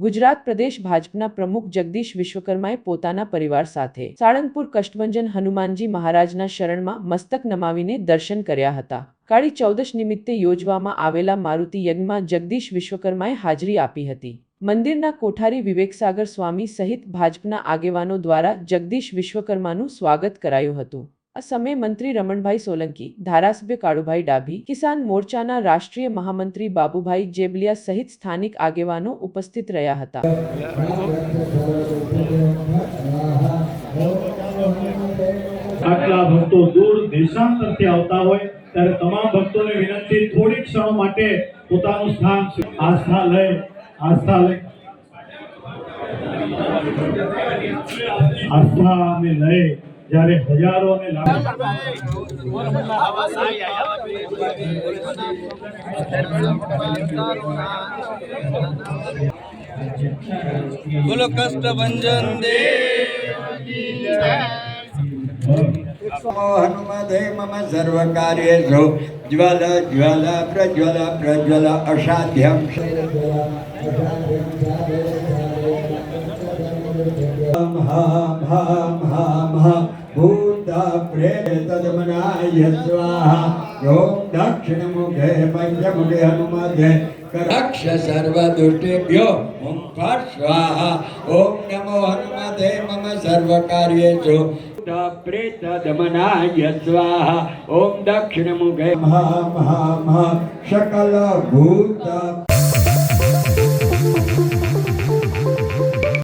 ગુજરાત પ્રદેશ ભાજપના પ્રમુખ જગદીશ વિશ્વકર્માએ પોતાના પરિવાર સાથે સાળંગપુર કષ્ટભંજન હનુમાનજી મહારાજના શરણમાં મસ્તક નમાવીને દર્શન કર્યા હતા. કાળી ચૌદશ નિમિત્તે યોજવામાં આવેલા મારુતિ યજ્ઞમાં જગદીશ વિશ્વકર્માએ હાજરી આપી હતી. મંદિરના કોઠારી વિવેકસાગર સ્વામી સહિત ભાજપના આગેવાનો દ્વારા જગદીશ વિશ્વકર્માનું સ્વાગત કરાયું હતું. આ સમયે મંત્રી રમણભાઈ સોલંકી, ધારાસભ્ય કાળુભાઈ ડાભી, કિસાન મોરચાના રાષ્ટ્રીય મહામંત્રી બાબુભાઈ જેબલિયા સહિત સ્થાનિક આગેવાનો ઉપસ્થિત રહ્યા હતા. ભક્તો દૂર દેશાંતરથી આવતા હોય, ત્યારે તમામ ભક્તોને વિનંતી, થોડી ક્ષણો માટે પોતાનું સ્થાન આસ્થા લઈ આસ્થા લઈ આસ્થા અને લઈ. જ્યારે હજારો ને લાખો બોલો કષ્ટ ભંજન હનુમદે મમ સર્વકાર્યેષુ જ્વલ જ્વલ પ્રજ્વલ પ્રજ્વલ અસાધ્યમ. હમ હમ હમ ભૂત પ્રેતદમનાય સ્વાહા ઓમ દક્ષિણ મુખે પંચમુખે હનુમદે રક્ષ સર્વ દુષ્ટેભ્યો ઓંકાર સ્વાહા ઓમ નમો હનુમતે મમ સર્વ કાર્યેષુ પ્રેત દમનાય